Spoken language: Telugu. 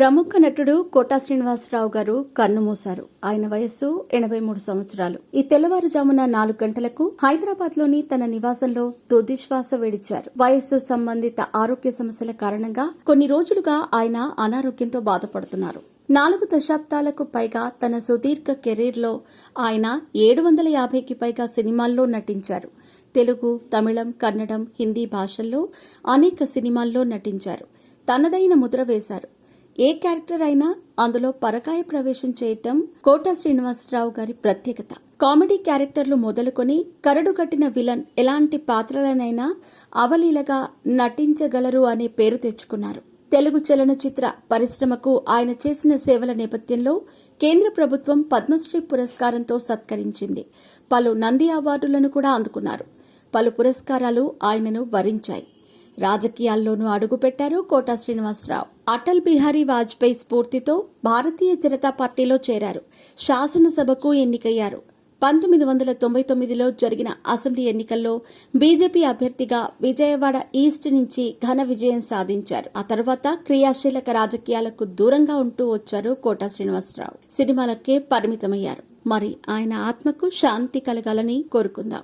ప్రముఖ నటుడు కోటా శ్రీనివాసరావు గారు కన్నుమూశారు ఆయన వయస్సు ఎనభై మూడు సంవత్సరాలు. ఈ తెల్లవారుజామున నాలుగు గంటలకు హైదరాబాద్లోని తన నివాసంలో తుదిశ్వాస వేడిచ్చారు. వయస్సు సంబంధిత ఆరోగ్య సమస్యల కారణంగా కొన్ని రోజులుగా ఆయన అనారోగ్యంతో బాధపడుతున్నారు. నాలుగు దశాబ్దాలకు పైగా తన సుదీర్ఘ కెరీర్లో ఆయన ఏడు వందల యాభైకి పైగా సినిమాల్లో నటించారు. తెలుగు తమిళం కన్నడం హిందీ భాషల్లో అనేక సినిమాల్లో నటించారు. తనదైన ముద్ర వేశారు. ఏ క్యారెక్టర్ అయినా అందులో పరకాయ ప్రవేశం చేయటం కోట శ్రీనివాసరావు గారి ప్రత్యేకత. కామెడీ క్యారెక్టర్లు మొదలుకొని కరడు కట్టిన విలన్ ఎలాంటి పాత్రలనైనా అవలీలగా నటించగలరు అనే పేరు తెచ్చుకున్నారు. తెలుగు చలనచిత్ర పరిశ్రమకు ఆయన చేసిన సేవల నేపథ్యంలో కేంద్ర ప్రభుత్వం పద్మశ్రీ పురస్కారంతో సత్కరించింది. పలు నంది అవార్డులను కూడా అందుకున్నారు. పలు పురస్కారాలు ఆయనను వరించాయి. రాజకీయాల్లోనూ అడుగుపెట్టారు కోటా శ్రీనివాసరావు. అటల్ బిహారీ వాజ్పేయి స్ఫూర్తితో భారతీయ జనతా పార్టీలో చేరారు. శాసనసభకు ఎన్నికయ్యారు. పంతొమ్మిది వందల తొంభై తొమ్మిదిలో జరిగిన అసెంబ్లీ ఎన్నికల్లో బీజేపీ అభ్యర్థిగా విజయవాడ ఈస్ట్ నుంచి ఘన విజయం సాధించారు. ఆ తర్వాత క్రియాశీలక రాజకీయాలకు దూరంగా ఉంటూ వచ్చారు కోటా శ్రీనివాసరావు. సినిమాలకే పరిమితమయ్యారు. మరి ఆయన ఆత్మకు శాంతి కలగాలని కోరుకుందాం.